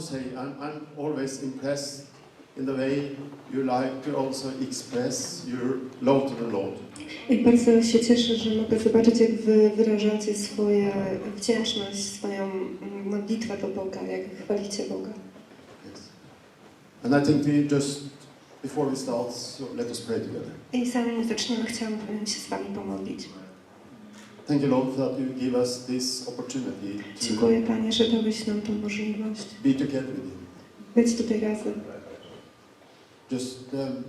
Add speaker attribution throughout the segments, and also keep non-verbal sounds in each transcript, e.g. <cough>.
Speaker 1: To say I'm, I'm always impressed in the way you like to also express your love to the Lord.
Speaker 2: I bardzo się cieszę, że mogę zobaczyć, jak wy wyrażacie swoją wdzięczność, swoją mm, modlitwę do Boga, jak chwalicie Boga.
Speaker 1: Yes. And I think we just, before we start, so let us pray together.
Speaker 2: I zanim zaczniemy, chciałam się z Wami pomodlić.
Speaker 1: Thank you, Lord, that you give us this opportunity to
Speaker 2: Dziękuję Panie, że dałeś nam tą możliwość
Speaker 1: be together with you.
Speaker 2: być tutaj razem.
Speaker 1: Just um,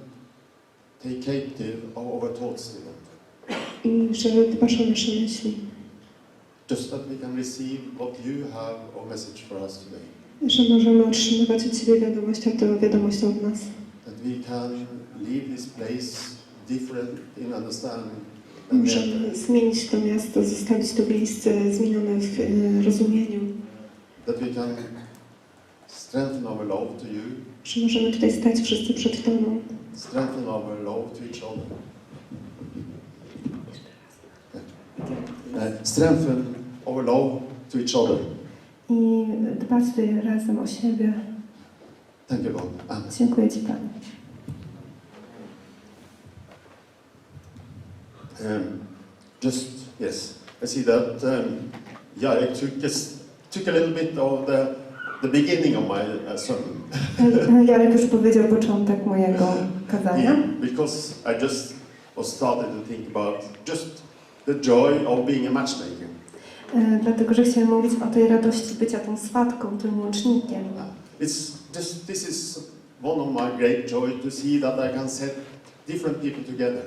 Speaker 1: take captive of our thoughts, dear Lord.
Speaker 2: I że dbasz o nasze myśli.
Speaker 1: Just that we can receive what you have of message for us today.
Speaker 2: Że możemy otrzymywać od Ciebie wiadomość, a to wiadomość od nas.
Speaker 1: That we can leave this place different in understanding entered.
Speaker 2: zmienić to miasto, zostawić to miejsce zmienione w e, rozumieniu.
Speaker 1: That we can strengthen our love to you,
Speaker 2: Że możemy tutaj stać wszyscy przed Tobą.
Speaker 1: strengthen our love to each other. Uh, strengthen our love to each other.
Speaker 2: I dbać tutaj razem o siebie.
Speaker 1: Thank you, Lord. Amen.
Speaker 2: Dziękuję Ci Panie.
Speaker 1: Um, just yes, I see that. Um, yeah, I took s- took a little bit of the the beginning of my uh, sermon <laughs> <laughs>
Speaker 2: Jarek już powiedział początek mojego kazania.
Speaker 1: because I just was started to think about just the joy of being a matchmaker.
Speaker 2: E, Dlatego, że chciałem mówić o tej radości bycia tą swatką, tym łącznikiem.
Speaker 1: It's just this is one of my great joy to see that I can set different people together.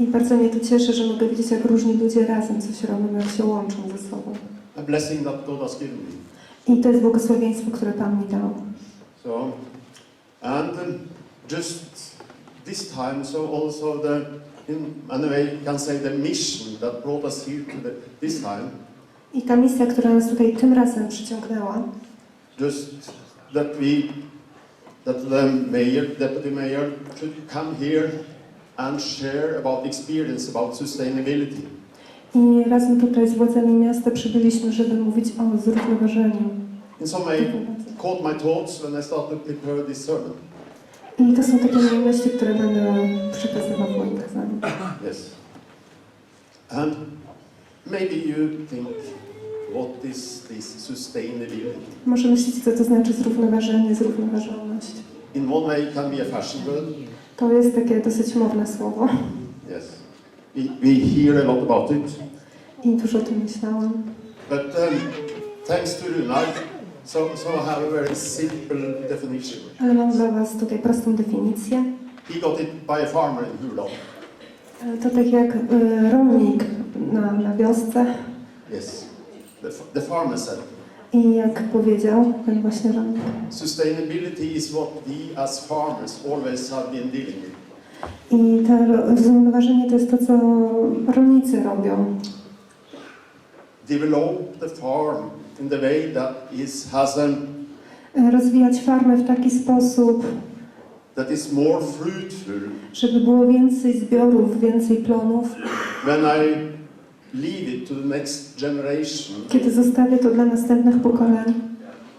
Speaker 2: I bardzo mnie to cieszy, że mogę widzieć, jak różni ludzie razem coś robią, jak się łączą ze sobą.
Speaker 1: A blessing that God has given me.
Speaker 2: I to jest błogosławieństwo, które Pan mi dał.
Speaker 1: So, and just this time, so also the, in any way, you can say the mission that brought us here to the, this time,
Speaker 2: I ta misja, która nas tutaj tym razem przyciągnęła,
Speaker 1: just that we, that the mayor, deputy mayor, should come here and share about experience about sustainability.
Speaker 2: i razem tutaj z władzami miasta przybyliśmy, żeby mówić o zrównoważeniu.
Speaker 1: In some way, caught my thoughts when I started to prepare this sermon.
Speaker 2: I to są takie moje myśli, które będę przekazywał w moim kazaniu.
Speaker 1: Yes. And maybe you think, what is this sustainability?
Speaker 2: Może myślicie, co to znaczy zrównoważenie, zrównoważalność.
Speaker 1: In one way, it can be a fashion word.
Speaker 2: To jest takie dosyć modne słowo
Speaker 1: Yes. We, we hear a lot about it.
Speaker 2: i dużo o tym myślałam.
Speaker 1: But um, thanks to Runar, so, so I have a very simple definition.
Speaker 2: Ale mam dla Was tutaj prostą definicję.
Speaker 1: He got it by a farmer in Hurlov.
Speaker 2: E, To tak jak y, rolnik na, na wiosce
Speaker 1: Yes. The, f- the farmer said,
Speaker 2: i jak powiedział ten właśnie rolnik,
Speaker 1: sustainability is what we as farmers always have been dealing with.
Speaker 2: I to ro- zrównoważenie to jest to, co rolnicy robią.
Speaker 1: Develop the farm in the way that is, has a
Speaker 2: E, Rozwijać farmę w taki sposób,
Speaker 1: that is more fruitful
Speaker 2: żeby było więcej zbiorów, więcej plonów.
Speaker 1: when I leave it to the next generation
Speaker 2: Kiedy zostawię to dla następnych pokoleń,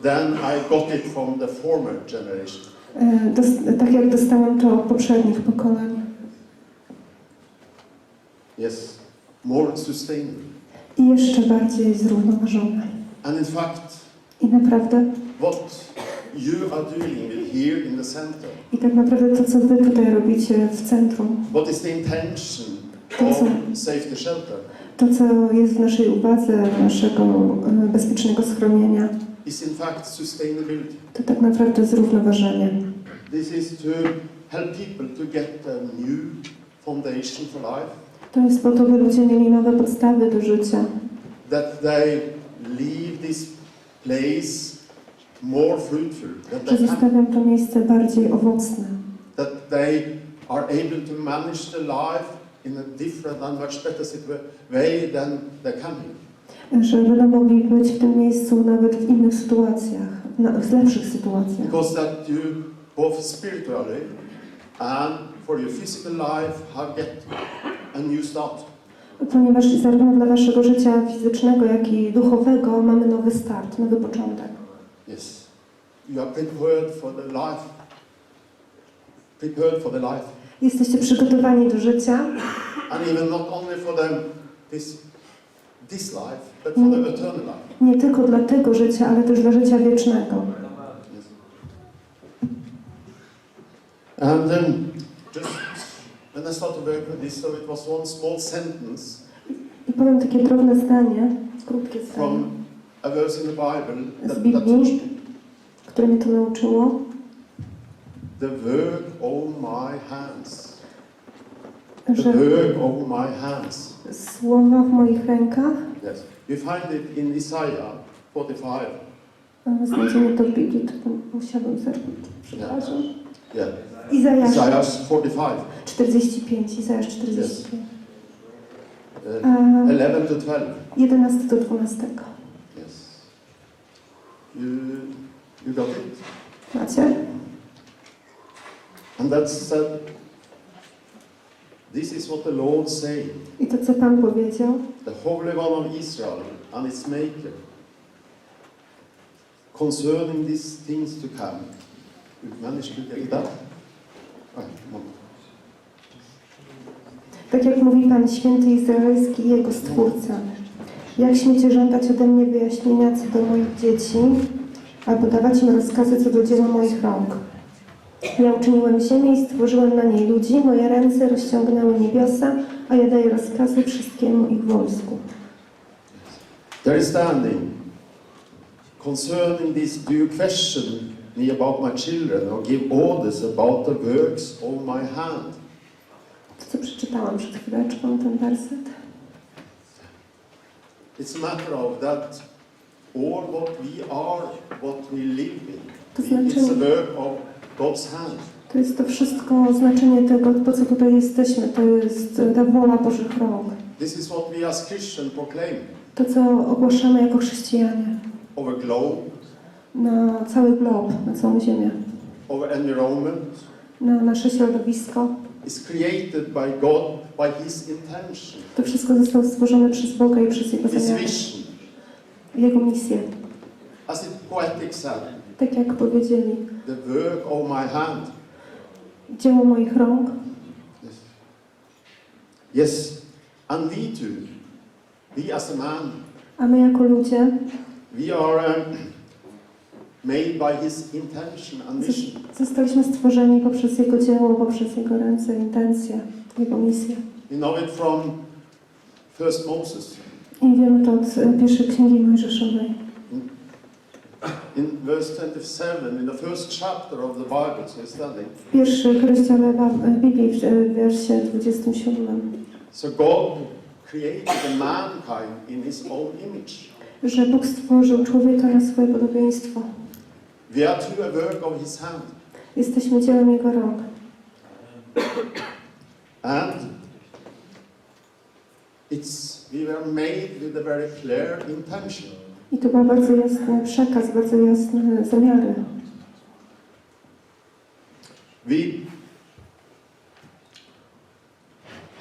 Speaker 1: than I got it from the former generation.
Speaker 2: e, dos- tak jak dostałam to od poprzednich pokoleń.
Speaker 1: Yes, more sustainable.
Speaker 2: I jeszcze bardziej zrównoważone.
Speaker 1: And in fact,
Speaker 2: I naprawdę,
Speaker 1: what you are doing here in the center,
Speaker 2: i tak naprawdę to, co Wy tutaj robicie w centrum,
Speaker 1: what is the intention of safety shelter,
Speaker 2: to, co jest w naszej uwadze, naszego e, bezpiecznego schronienia, to tak naprawdę zrównoważenie.
Speaker 1: To
Speaker 2: jest po to, by ludzie mieli nowe podstawy do życia,
Speaker 1: that they leave this place more fruitful,
Speaker 2: że zostawiam to miejsce bardziej owocne,
Speaker 1: that they are able to manage the life in a different and much better way than they come here.
Speaker 2: że będą mogli być w tym miejscu nawet w innych sytuacjach, na, w lepszych sytuacjach.
Speaker 1: Because that you, both spiritually and for your physical life, have get a new start.
Speaker 2: Ponieważ zarówno dla waszego życia fizycznego, jak i duchowego mamy nowy start, nowy początek.
Speaker 1: Yes. you are prepared for the life. Prepared for the life.
Speaker 2: Jesteście przygotowani do życia,
Speaker 1: And even not only for the, this, this life, but for the eternal life.
Speaker 2: nie tylko dla tego życia, ale też dla życia wiecznego.
Speaker 1: Yes. And just when I started work with this, so it was one small sentence
Speaker 2: I powiem takie drobne zdanie, krótkie zdanie,
Speaker 1: from a verse in the Bible
Speaker 2: z
Speaker 1: that, that
Speaker 2: Biblii,
Speaker 1: me.
Speaker 2: które mnie to nauczyło.
Speaker 1: The work of my hands.
Speaker 2: Że
Speaker 1: my hands.
Speaker 2: słowa w moich rękach,
Speaker 1: Yes. You find it in Isaiah 45.
Speaker 2: e, znajdziemy to w Biblii, to musiałabym zerknąć, przepraszam.
Speaker 1: Yeah.
Speaker 2: Izajasz
Speaker 1: Isaiah 45.
Speaker 2: 45, Izajasz 45.
Speaker 1: Uh,
Speaker 2: E,
Speaker 1: 11 to 12.
Speaker 2: 11 do 12.
Speaker 1: Yes. You, you got it?
Speaker 2: Macie?
Speaker 1: And that's said, this is what the Lord saying,
Speaker 2: I to, co Pan powiedział,
Speaker 1: the Holy One of Israel and its Maker, concerning these things to come. Managed to get that?
Speaker 2: Tak jak mówi Pan Święty Izraelski i Jego Stwórca. Jak śmiecie żądać ode mnie wyjaśnienia co do moich dzieci, albo dawać im rozkazy co do dzieła moich rąk? Ja uczyniłem ziemię i stworzyłem na niej ludzi, moje ręce rozciągnęły niebiosa, a ja daję rozkazy wszystkiemu ich wojsku.
Speaker 1: There is standing. Concerning this, do question me about my children or give orders about the works of my hand?
Speaker 2: To, co przeczytałam przed chwileczką, ten werset.
Speaker 1: It's a matter of that all what we are, what we live in.
Speaker 2: To
Speaker 1: It's the
Speaker 2: znaczy,
Speaker 1: work of.
Speaker 2: To jest to wszystko znaczenie tego, po co tutaj jesteśmy. To jest ta wola Bożych rąk.
Speaker 1: This is what we as Christians proclaim
Speaker 2: To, co ogłaszamy jako chrześcijanie
Speaker 1: over globe,
Speaker 2: na cały glob, na całą ziemię,
Speaker 1: over environment,
Speaker 2: na nasze środowisko.
Speaker 1: is created by God, by His intention,
Speaker 2: To wszystko zostało stworzone przez Boga i przez Jego
Speaker 1: vision.
Speaker 2: Jego misję.
Speaker 1: As it poetic said,
Speaker 2: Tak jak powiedzieli,
Speaker 1: the work of my hand.
Speaker 2: dzieło moich rąk.
Speaker 1: Yes. Yes, and we too, we as a man,
Speaker 2: A my jako ludzie
Speaker 1: we are um, <clears throat> made by His intention and vision.
Speaker 2: zostaliśmy stworzeni poprzez Jego dzieło, poprzez Jego ręce, intencje, Jego misję.
Speaker 1: We know it from First Moses.
Speaker 2: I wiemy to od e, pierwszej księgi Mojżeszowej.
Speaker 1: In verse 27, in the first chapter of the Bible, so you're studying.
Speaker 2: W pierwszych rozdziale Biblii, w e, wiersie 27,
Speaker 1: So God created the mankind in His own image.
Speaker 2: że Bóg stworzył człowieka na swoje podobieństwo.
Speaker 1: We are to a work of His hand.
Speaker 2: Jesteśmy dziełem Jego rąk.
Speaker 1: And it's, we were made with a very clear intention.
Speaker 2: I to był bardzo jasny przekaz, bardzo jasne zamiary.
Speaker 1: We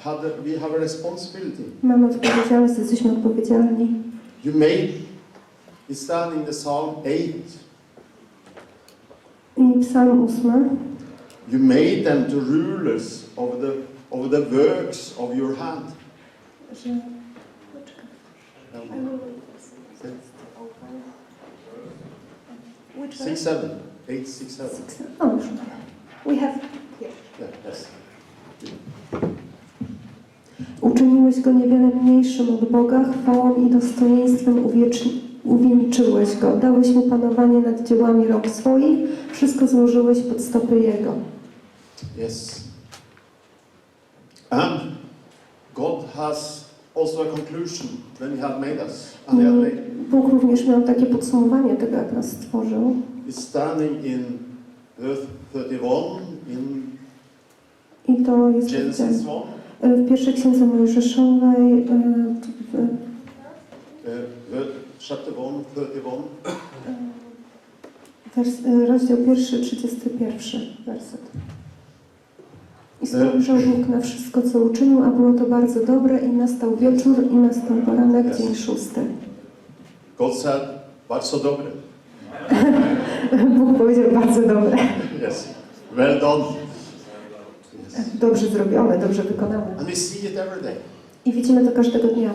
Speaker 1: had a, we have a responsibility.
Speaker 2: Mamy odpowiedzialność, jesteśmy odpowiedzialni.
Speaker 1: You made, it's standing in the Psalm 8.
Speaker 2: I psalm 8.
Speaker 1: You made them to rulers over the, over the works of your hand.
Speaker 2: Że... Which
Speaker 1: Six, seven. Eight, six, seven.
Speaker 2: O, już mamy. We have...
Speaker 1: Yeah, yes.
Speaker 2: Uczyniłeś go niewiele mniejszym od Boga, chwałą i dostojeństwem uwieczni, uwieńczyłeś go. Dałeś mu panowanie nad dziełami rąk swoich, wszystko złożyłeś pod stopy Jego.
Speaker 1: Yes. And God has also a conclusion when He had made us. And He had made,
Speaker 2: Bóg również miał takie podsumowanie tego, jak nas stworzył.
Speaker 1: it's standing in verse 31 in
Speaker 2: I to jest
Speaker 1: Genesis 1,
Speaker 2: w, pierwszej księdze Mojżeszowej, e, w,
Speaker 1: ver- chapter 1, 31.
Speaker 2: wers, e, rozdział pierwszy, 31 werset. I spojrzał Bóg na wszystko, co uczynił, a było to bardzo dobre i nastał wieczór i nastał poranek, dzień szósty.
Speaker 1: God said, bardzo dobre.
Speaker 2: Bóg powiedział bardzo dobre.
Speaker 1: Yes. Well done. Yes.
Speaker 2: Dobrze zrobione, dobrze wykonane.
Speaker 1: And we see it every day.
Speaker 2: I widzimy to każdego dnia.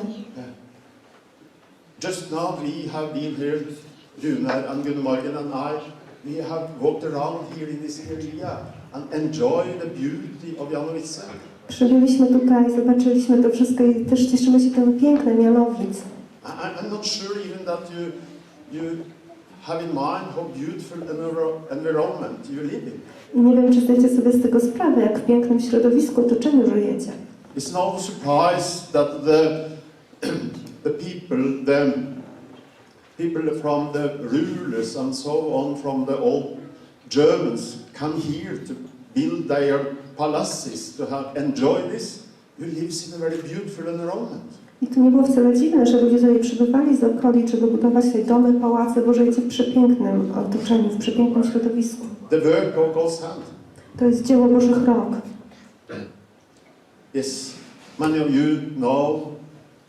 Speaker 1: Just now we have been here, Runar and Gunn-Morgen and I, we have walked around here in this area and enjoyed the beauty of Janowice.
Speaker 2: Przybyliśmy tutaj, zobaczyliśmy to wszystko i też cieszymy się tym pięknem Janowic.
Speaker 1: I- I'm not sure even that you, you have in mind how beautiful enviro- environment you live in.
Speaker 2: Nie wiem, czy zdajecie sobie z tego sprawę, jak w pięknym środowisku, otoczeniu żyjecie.
Speaker 1: It's no surprise that the, <clears throat> the people, the people from the rulers and so on from the old Germans come here to build their palaces, to have, enjoy this. You live in a very beautiful environment.
Speaker 2: I to nie było wcale dziwne, że ludzie tutaj przybywali z okolic, żeby budować tutaj domy, pałace, bo żyjecie w przepięknym otoczeniu, w przepięknym środowisku.
Speaker 1: The work of God's hand.
Speaker 2: To jest dzieło Bożych rąk.
Speaker 1: Yes, many of you know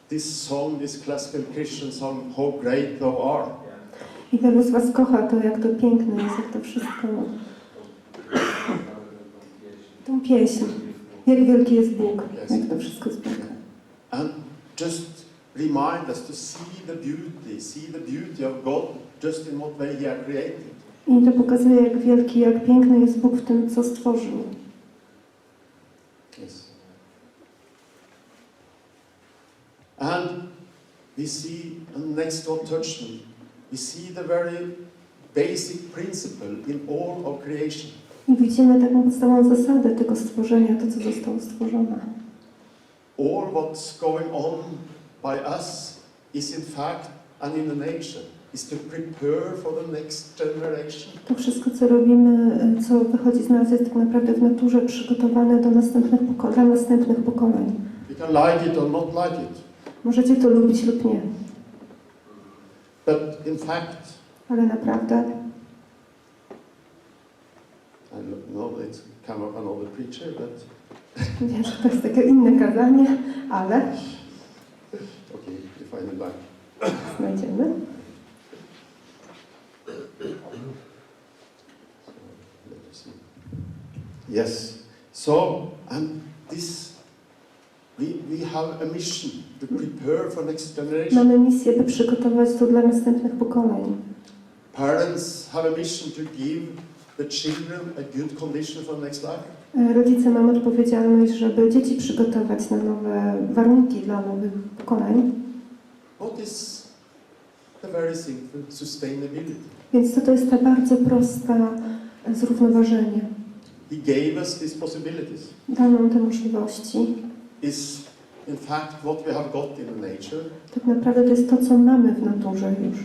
Speaker 1: this song, this classical Christian song, How Great Thou Art.
Speaker 2: I wielu z Was kocha to, jak to piękne jest, jak to wszystko. Tą pieśń. Jak wielki jest Bóg, jak to wszystko jest piękne.
Speaker 1: And just remind us to see the beauty, see the beauty of God just in what way He has created.
Speaker 2: I to pokazuje, jak wielki, jak piękny jest Bóg w tym, co stworzył.
Speaker 1: Yes. And we see, and next to touchment, we see the very basic principle in all of creation.
Speaker 2: I widzimy taką podstawową zasadę tego stworzenia, to, co zostało stworzone.
Speaker 1: All what's going on by us is in fact and in the nature is to prepare for the next generation.
Speaker 2: To wszystko, co robimy, co wychodzi z nas, jest tak naprawdę w naturze przygotowane do następnych dla następnych pokoleń.
Speaker 1: You can like it or not like it,
Speaker 2: Możecie to lubić lub nie,
Speaker 1: but in fact,
Speaker 2: ale naprawdę
Speaker 1: I don't know it's kind of another preacher, but <laughs>
Speaker 2: wiem, że to jest takie inne kazanie, ale
Speaker 1: okay, you find it back.
Speaker 2: znajdziemy.
Speaker 1: Let me see. Yes. So, and this, we, we have a mission to prepare for next generation.
Speaker 2: Mamy misję, by przygotować to dla następnych pokoleń.
Speaker 1: Parents have a mission to give the children a good condition for next life.
Speaker 2: Rodzice mamy odpowiedzialność, żeby dzieci przygotować na nowe warunki dla nowych pokoleń.
Speaker 1: What is the very simple sustainability?
Speaker 2: Więc to, to jest ta bardzo prosta zrównoważenie.
Speaker 1: He gave us these possibilities.
Speaker 2: Dał nam te możliwości.
Speaker 1: Is in fact what we have got in nature.
Speaker 2: Tak naprawdę to jest to, co mamy w naturze już.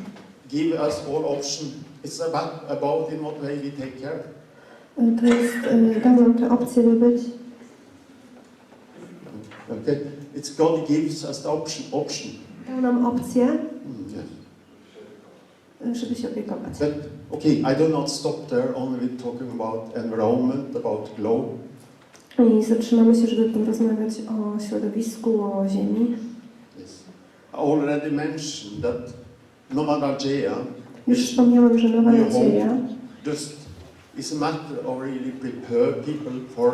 Speaker 1: Give us all option. It's about, about in what way we take care.
Speaker 2: E, To jest, e, dał nam te opcje, by być.
Speaker 1: Okay, it's God gives us the option. Option.
Speaker 2: Dał nam opcję,
Speaker 1: Mm, yes.
Speaker 2: e, żeby się opiekować.
Speaker 1: But okay, I do not stop there only with talking about environment, about globe.
Speaker 2: I zatrzymamy się, żeby porozmawiać o środowisku, o ziemi.
Speaker 1: Yes. I already mentioned that Nomadalgea
Speaker 2: Już wspomniałam, że nowa nadzieja
Speaker 1: just is a matter of really prepare people for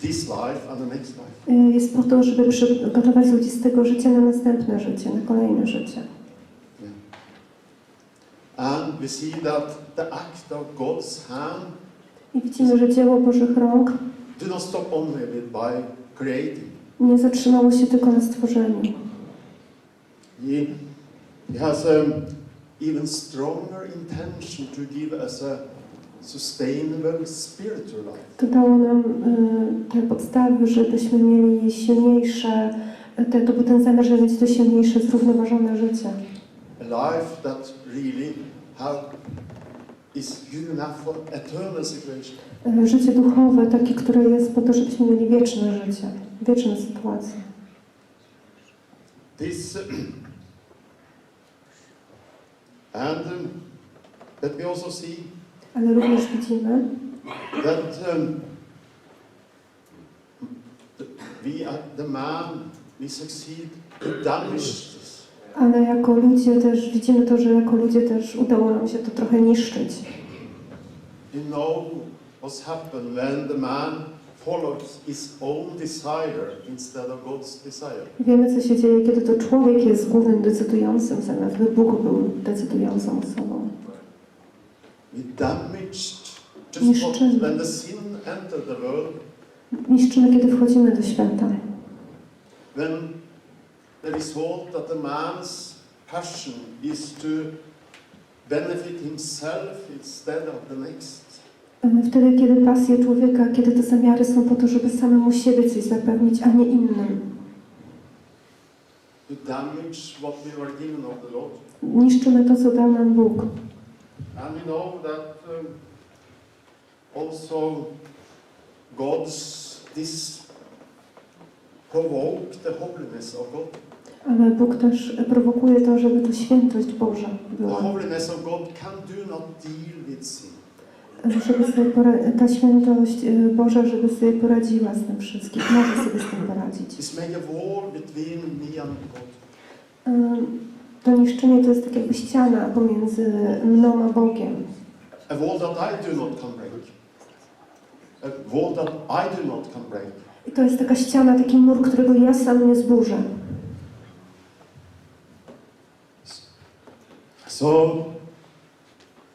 Speaker 1: this life and the next life.
Speaker 2: e, jest po to, żeby przygotować ludzi z tego życia na następne życie, na kolejne życie.
Speaker 1: And we see that the act of God's hand
Speaker 2: I widzimy, że dzieło Bożych rąk
Speaker 1: do not stop only with by creating.
Speaker 2: nie zatrzymało się tylko na stworzeniu.
Speaker 1: He, he has an even stronger intention to give us a sustainable spiritual life.
Speaker 2: To dało nam e, te podstawy, żebyśmy mieli silniejsze, te, to ten zamiar, żeby mieć to silniejsze, zrównoważone życie.
Speaker 1: A life that really have, is good enough for eternal situation.
Speaker 2: E, Życie duchowe, takie, które jest po to, żebyśmy mieli wieczne życie, wieczne sytuacje.
Speaker 1: This, <clears throat> and um, that we also see
Speaker 2: Ale również widzimy,
Speaker 1: that um, we, are the man, we succeed to damage this.
Speaker 2: Ale jako ludzie też widzimy to, że jako ludzie też udało nam się to trochę niszczyć.
Speaker 1: you know what's happened when the man follows his own desire instead of God's desire.
Speaker 2: Wiemy, co się dzieje, kiedy to człowiek jest głównym decydującym, zamiast by Bóg był decydującą osobą.
Speaker 1: We damaged just
Speaker 2: Niszczymy.
Speaker 1: what, when the sin entered the world,
Speaker 2: Niszczymy, kiedy wchodzimy do świata.
Speaker 1: when the result that the man's passion is to benefit himself instead of the next.
Speaker 2: E, Wtedy, kiedy pasje człowieka, kiedy te zamiary są po to, żeby samemu siebie coś zapewnić, a nie innym.
Speaker 1: To damage what we were given of the Lord.
Speaker 2: Niszczymy to, co dał nam Bóg.
Speaker 1: And we know that um, also God's this provoke the holiness of God.
Speaker 2: Ale Bóg też prowokuje to, żeby to świętość Boża była.
Speaker 1: holiness of God can do not deal with sin.
Speaker 2: Żeby sobie ta świętość e, Boża, żeby sobie poradziła z tym wszystkim. Może sobie z tym poradzić. To niszczenie to jest tak jakby ściana pomiędzy mną a Bogiem.
Speaker 1: A wall that I do not can break. A wall that I do not can break.
Speaker 2: I to jest taka ściana, taki mur, którego ja sam nie zburzę.
Speaker 1: So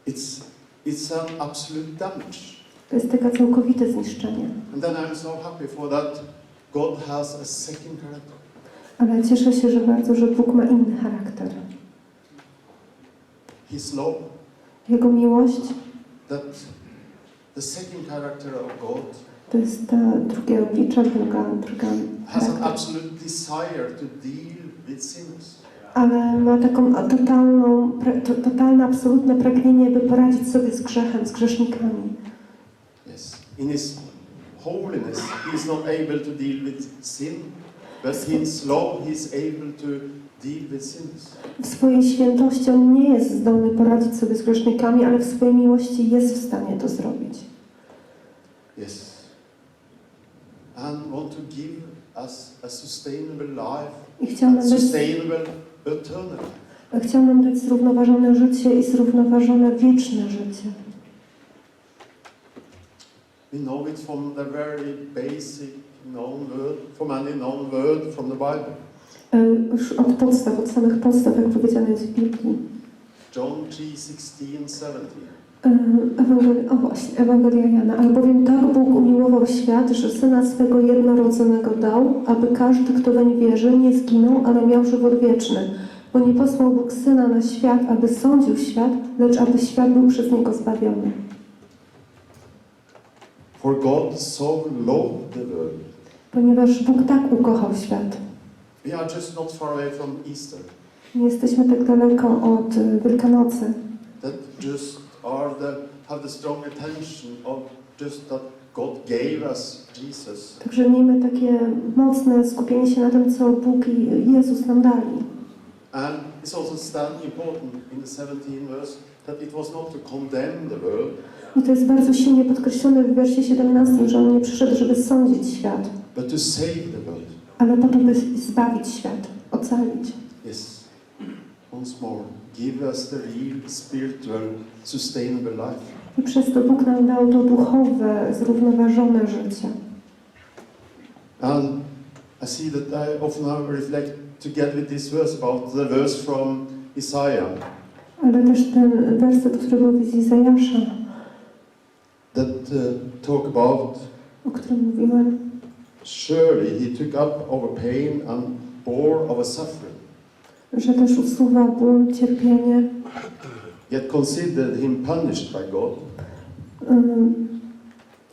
Speaker 1: it's it's an absolute damage.
Speaker 2: To jest taka całkowite zniszczenie.
Speaker 1: And then I'm so happy for that God has a second character.
Speaker 2: Ale cieszę się, że bardzo, że Bóg ma inny charakter.
Speaker 1: His love,
Speaker 2: Jego miłość
Speaker 1: that the second character of God
Speaker 2: to jest ta drugie oblicze Boga, druga
Speaker 1: has an absolute desire to deal with sinners.
Speaker 2: Ale ma taką totalną, to, totalne, absolutne pragnienie, by poradzić sobie z grzechem, z grzesznikami.
Speaker 1: Yes. In His holiness, He is not able to deal with sin, but His love, He is able to deal with sinners.
Speaker 2: W swojej świętości On nie jest zdolny poradzić sobie z grzesznikami, ale w swojej miłości jest w stanie to zrobić.
Speaker 1: Yes. And want to give us a sustainable life,
Speaker 2: I
Speaker 1: a sustainable.
Speaker 2: Chciał nam dać zrównoważone życie i zrównoważone wieczne życie.
Speaker 1: We know it from the very basic known word, from any known word from the Bible.
Speaker 2: E, Już od podstaw, od samych podstaw, jak powiedziane jest w Biblii.
Speaker 1: John 3, 16, 17.
Speaker 2: Ewangel- o właśnie, Ewangelia Jana. Albowiem tak Bóg umiłował świat, że Syna swego jednorodzonego dał, aby każdy, kto weń wierzy, nie zginął, ale miał żywot wieczny. Bo nie posłał Bóg Syna na świat, aby sądził świat, lecz aby świat był przez Niego zbawiony.
Speaker 1: For God so loved the world.
Speaker 2: Ponieważ Bóg tak ukochał świat.
Speaker 1: We are just not far away from Easter.
Speaker 2: Nie jesteśmy tak daleko od y, Wielkanocy,
Speaker 1: That just are the have the strong attention of just that God gave us Jesus.
Speaker 2: także miejmy takie mocne skupienie się na tym, co Bóg i Jezus nam dali.
Speaker 1: And it's also stand important in the 17th verse that it was not to condemn the world,
Speaker 2: I to jest bardzo silnie podkreślone w wiersie 17, że On nie przyszedł, żeby sądzić świat,
Speaker 1: but to save the world.
Speaker 2: ale po to, by zbawić świat, ocalić.
Speaker 1: Yes. Once more, give us the real spiritual sustainable life.
Speaker 2: I przez to Bóg nam dał to duchowe, zrównoważone życie.
Speaker 1: And I see that I often reflect together with this verse about the verse from Isaiah
Speaker 2: Ale też ten werset, który był z Izajasza,
Speaker 1: that uh, talk about
Speaker 2: o którym mówiłem,
Speaker 1: surely he took up our pain and bore our suffering,
Speaker 2: że też usuwa ból, cierpienie,
Speaker 1: yet considered him punished by God,
Speaker 2: ym,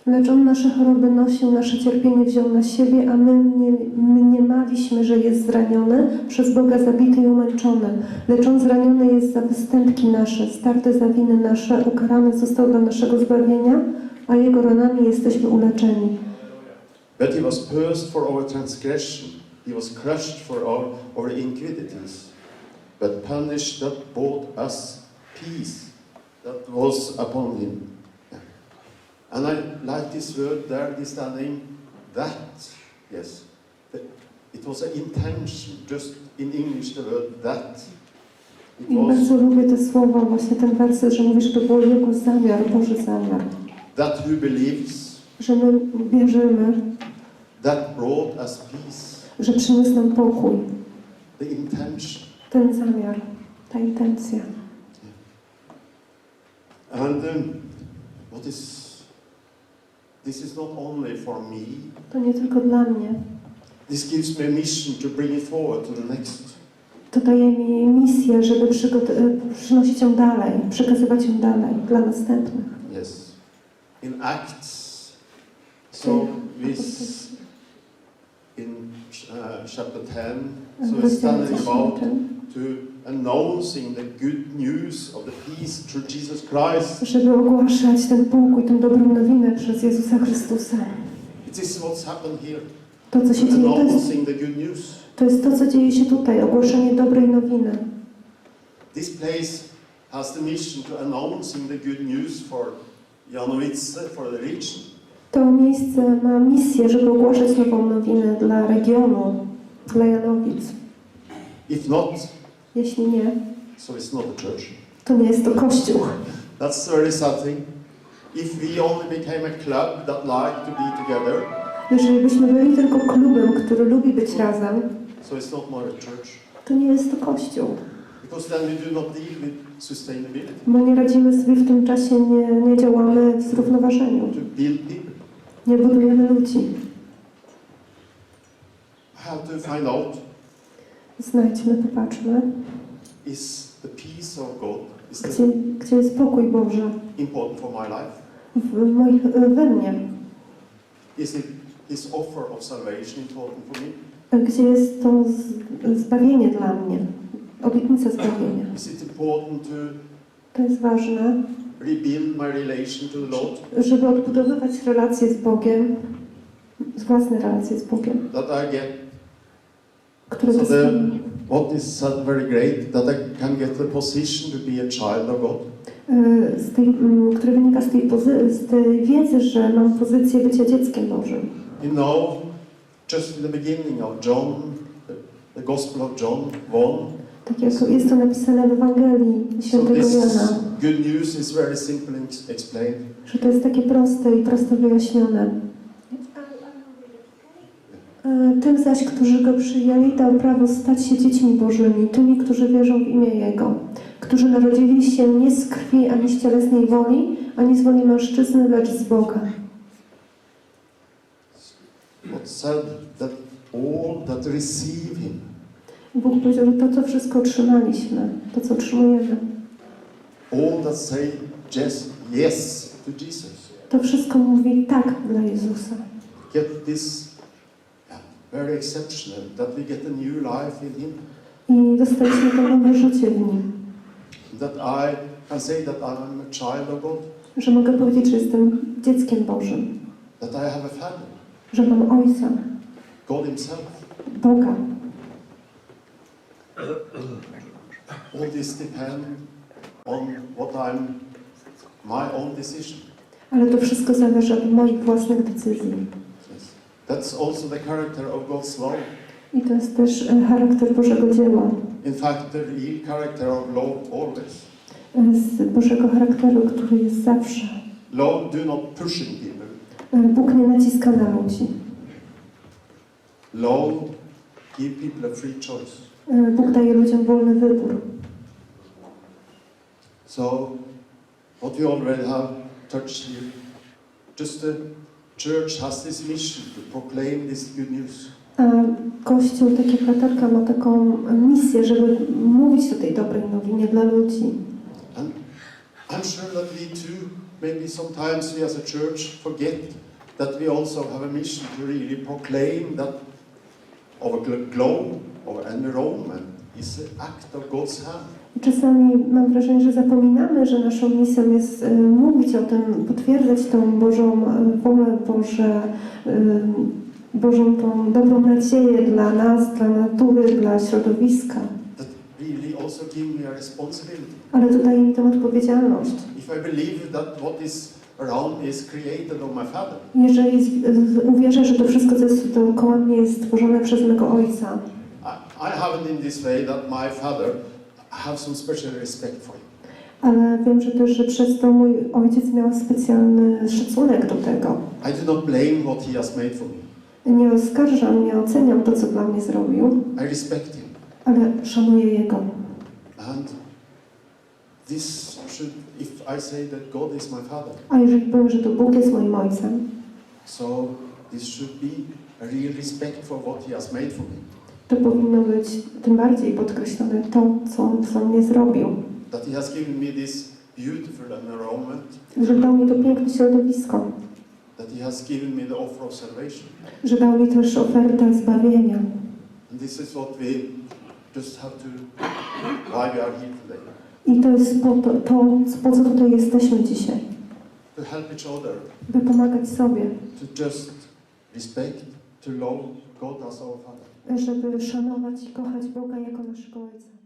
Speaker 2: lecz On nasze choroby nosił, nasze cierpienie wziął na siebie, a my nie, mniemaliśmy, że jest zraniony, przez Boga zabity i umęczony. Lecz On zraniony jest za występki nasze, starte za winy nasze, ukarany został dla naszego zbawienia, a Jego ranami jesteśmy uleczeni.
Speaker 1: but he was pierced for our transgression, he was crushed for our, our iniquities, but punished that brought us peace that was upon him. And I like this word there, this standing, that, yes. It was an intention, just in English, the word that.
Speaker 2: I bardzo lubię te słowa, właśnie ten werset, że mówi, że to był Jego zamiar, Boży zamiar.
Speaker 1: that who believes
Speaker 2: Że my wierzymy,
Speaker 1: that brought us peace,
Speaker 2: że przyniósł nam pokój.
Speaker 1: the intention.
Speaker 2: Ten zamiar, ta intencja.
Speaker 1: And um, what is this is not only for me.
Speaker 2: To nie tylko dla mnie.
Speaker 1: This gives me a mission to bring it forward to the next.
Speaker 2: To daje mi misję, żeby e, przynosić ją dalej, przekazywać ją dalej dla następnych.
Speaker 1: Yes. In Acts, so this in uh, chapter 10, so it's standing about
Speaker 2: 10,
Speaker 1: to announcing the good news of the peace through Jesus Christ.
Speaker 2: żeby ogłaszać ten pokój, tę dobrą nowinę przez Jezusa Chrystusa.
Speaker 1: It is what's happened here.
Speaker 2: To, co się dzieje, to jest, to jest to, co dzieje się tutaj, ogłoszenie dobrej nowiny.
Speaker 1: This place has the mission to announcing the good news for Janowice, for the region.
Speaker 2: To miejsce ma misję, żeby ogłaszać nową nowinę dla regionu, dla Janowic.
Speaker 1: If not,
Speaker 2: Jeśli nie,
Speaker 1: so it's not a church.
Speaker 2: to nie jest to Kościół.
Speaker 1: That's very sad thing. If we only became a club that liked to be together,
Speaker 2: Jeżeli byśmy byli tylko klubem, który lubi być razem,
Speaker 1: so it's not more a church.
Speaker 2: to nie jest to Kościół.
Speaker 1: Because then we do not deal with sustainability,
Speaker 2: Bo nie radzimy sobie w tym czasie, nie, nie działamy w zrównoważeniu.
Speaker 1: to build people.
Speaker 2: Nie budujemy ludzi.
Speaker 1: How to find out
Speaker 2: Znajdźmy, popatrzmy,
Speaker 1: is the peace of God, is
Speaker 2: gdzie,
Speaker 1: the
Speaker 2: gdzie jest pokój Boży
Speaker 1: important for my life?
Speaker 2: w moich, we mnie.
Speaker 1: Is it His offer of salvation important for me?
Speaker 2: Gdzie jest to z, zbawienie dla mnie, obietnica zbawienia.
Speaker 1: Is it important to
Speaker 2: To jest ważne,
Speaker 1: rebuild my relation to the Lord?
Speaker 2: żeby odbudowywać relacje z Bogiem, z własne relacje z Bogiem,
Speaker 1: That I get
Speaker 2: które
Speaker 1: So the- what is said very great that I can get the position to be a child of God.
Speaker 2: Y, z tej, mm, które wynika z tej, pozy- z tej wiedzy, że mam pozycję bycia dzieckiem Bożym.
Speaker 1: You know, just in the beginning of John, the, the Gospel of John 1,
Speaker 2: Tak jak jest to napisane w Ewangelii
Speaker 1: so
Speaker 2: Świętego
Speaker 1: this
Speaker 2: Jana,
Speaker 1: good news is very simple ex- explained.
Speaker 2: że to jest takie proste i prosto wyjaśnione. E, Tym zaś, którzy Go przyjęli, dał prawo stać się dziećmi Bożymi, tymi, którzy wierzą w imię Jego, którzy narodzili się nie z krwi, ani z cielesnej woli, ani z woli mężczyzny, lecz z Boga.
Speaker 1: What said that all that receive Him,
Speaker 2: Bóg powiedział, że to, co wszystko otrzymaliśmy, to, co otrzymujemy,
Speaker 1: all that say yes, yes to Jesus,
Speaker 2: to wszystko mówi tak dla Jezusa.
Speaker 1: get this yeah, very exceptional that we get a new life in Him.
Speaker 2: I dostaliśmy to nowe życie w Nim.
Speaker 1: That I can say that I'm a child of God,
Speaker 2: Że mogę powiedzieć, że jestem dzieckiem Bożym,
Speaker 1: that I have a family,
Speaker 2: że mam Ojca,
Speaker 1: God Himself.
Speaker 2: Boga.
Speaker 1: All this depend on what I'm, my own decision.
Speaker 2: Ale to wszystko zależy od moich własnych decyzji.
Speaker 1: Yes. That's also the character of God's law.
Speaker 2: I to jest też e, charakter Bożego dzieła,
Speaker 1: In fact, the real character of law always.
Speaker 2: e, z Bożego charakteru, który jest zawsze.
Speaker 1: Law do not pushing people.
Speaker 2: E, Bóg nie naciska na ludzi.
Speaker 1: Law give people a free choice.
Speaker 2: E, Bóg daje ludziom wolny wybór.
Speaker 1: So, what we already have touched here, just the church has this mission to proclaim this good news.
Speaker 2: A Kościół, tak jak latarka, ma taką misję, żeby mówić o tej dobrej nowinie dla ludzi.
Speaker 1: And I'm sure that we too, maybe sometimes we as a church forget that we also have a mission to really proclaim that our gl- globe, our environment is an act of God's hand.
Speaker 2: I Czasami mam wrażenie, że zapominamy, że naszą misją jest e, mówić o tym, potwierdzać tą Bożą e, wolę, Boże, e, Bożą tą dobrą nadzieję dla nas, dla natury, dla środowiska.
Speaker 1: That really also give me a responsibility.
Speaker 2: Ale to daje mi tę odpowiedzialność.
Speaker 1: If I believe that what is around me is created of my Father,
Speaker 2: Jeżeli z- z- uwierzę, że to wszystko, co jest dookoła mnie, jest stworzone przez mego Ojca,
Speaker 1: I, have it in this way that my Father have some special respect for him.
Speaker 2: Ale wiem, że też, że przez to mój ojciec miał specjalny szacunek do tego.
Speaker 1: I do not blame what he has made for me.
Speaker 2: Nie oskarżam, nie oceniam to, co dla mnie zrobił,
Speaker 1: I respect him.
Speaker 2: ale szanuję jego.
Speaker 1: And this should, if I say that God is my father,
Speaker 2: A jeżeli powiem, że to Bóg jest moim ojcem,
Speaker 1: so this should be a real respect for what he has made for me.
Speaker 2: To powinno być tym bardziej podkreślone to, co on dla mnie zrobił.
Speaker 1: That he has given me this beautiful environment,
Speaker 2: Że dał mi to piękne środowisko,
Speaker 1: that he has given me the offer of salvation.
Speaker 2: że dał mi też ofertę zbawienia.
Speaker 1: And this is what we just have to, why we are here today.
Speaker 2: I to jest po, to, to, po co tutaj jesteśmy dzisiaj.
Speaker 1: To help each other,
Speaker 2: By pomagać sobie,
Speaker 1: to just respect, to love God as our Father.
Speaker 2: Żeby szanować i kochać Boga jako naszego Ojca.